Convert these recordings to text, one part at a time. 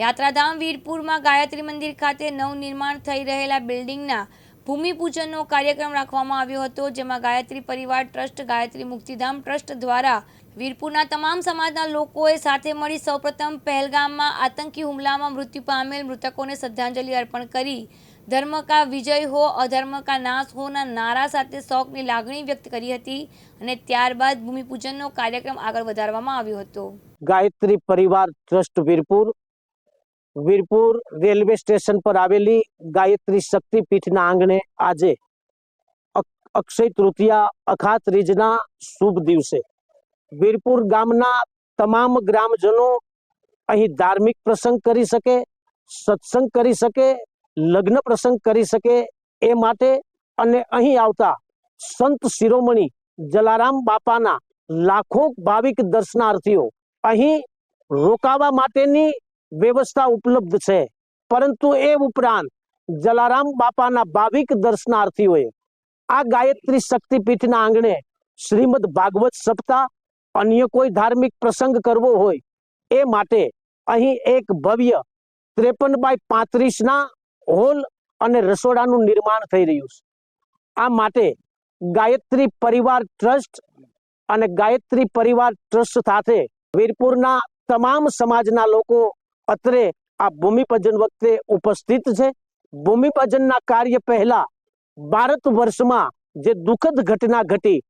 યાત્રાધામ વીરપુરમાં ગાયત્રી મંદિર ખાતે નવનિર્માણ થઈ રહેલા બિલ્ડિંગના ભૂમિપૂજનનો કાર્યક્રમ રાખવામાં આવ્યો હતો, જેમાં ગાયત્રી પરિવાર ટ્રસ્ટ, ગાયત્રી મુક્તિધામ ટ્રસ્ટ દ્વારા વીરપુરના તમામ સમાજના લોકોએ સાથે મળી સૌપ્રથમ પહેલગામમાં આતંકી હુમલામાં મૃત્યુ પામેલ મૃતકોને શ્રદ્ધાંજલિ અર્પણ કરી. ધર્મ કા વિજય હો, અધર્મ કા નાશ હોના નારા સાથે શોકની લાગણી વ્યક્ત કરી હતી અને ત્યારબાદ ભૂમિપૂજનનો કાર્યક્રમ આગળ વધારવામાં આવ્યો હતો. Gayatri Parivar trust Virpur Virpur railway station પર આવેલી ગાયત્રી શક્તિપીઠના આંગણે આજે અક્ષય તૃતીયા અખાત ત્રીજના શુભ દિવસે. વીરપુર ગામના તમામ ગ્રામજનો અહીં ધાર્મિક પ્રસંગ કરી શકે, સત્સંગ કરી શકે, લગ્ન પ્રસંગ કરી શકે એ માટે અને અહીં આવતા સંત શિરોમણી જલારામ બાપાના લાખો ભાવિક દર્શનાર્થીઓ અહીં રોકાવા માટેની વ્યવસ્થા ઉપલબ્ધ છે. પરંતુ એ ઉપરાંત જલારામ બાપાના ભાવિક દર્શનાર્થીઓએ આ ગાયત્રી શક્તિપીઠના આંગણે શ્રીમદ ભાગવત સપ્તાહ, અન્ય કોઈ ધાર્મિક પ્રસંગ કરવો હોય એ માટે અહીં એક ભવ્ય ત્રેપન બાય પાંત્રીસના હોલ અને રસોડાનું નિર્માણ થઈ રહ્યું છે. આ માટે ગાયત્રી પરિવાર ટ્રસ્ટ અને ગાયત્રી પરિવાર ટ્રસ્ટ સાથે વીરપુરના તમામ સમાજના લોકો અત્રે આ ભૂમિપજન વખતે ઉપસ્થિત છે. ભૂમિપજનના કાર્ય પહેલા ભારત વર્ષમાં જે દુઃખદ ઘટના ઘટી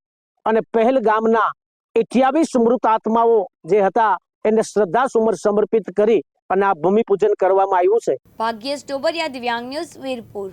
અને પહેલગામના અઠ્યાવીસ મૃત આત્માઓ જે હતા એને શ્રદ્ધા સુમર સમર્પિત કરી અને આ ભૂમિપૂજન કરવામાં આવ્યું છે. ભાગ્યેશ ડોબરિયા, દિવ્યાંગ ન્યૂઝ વીરપુર.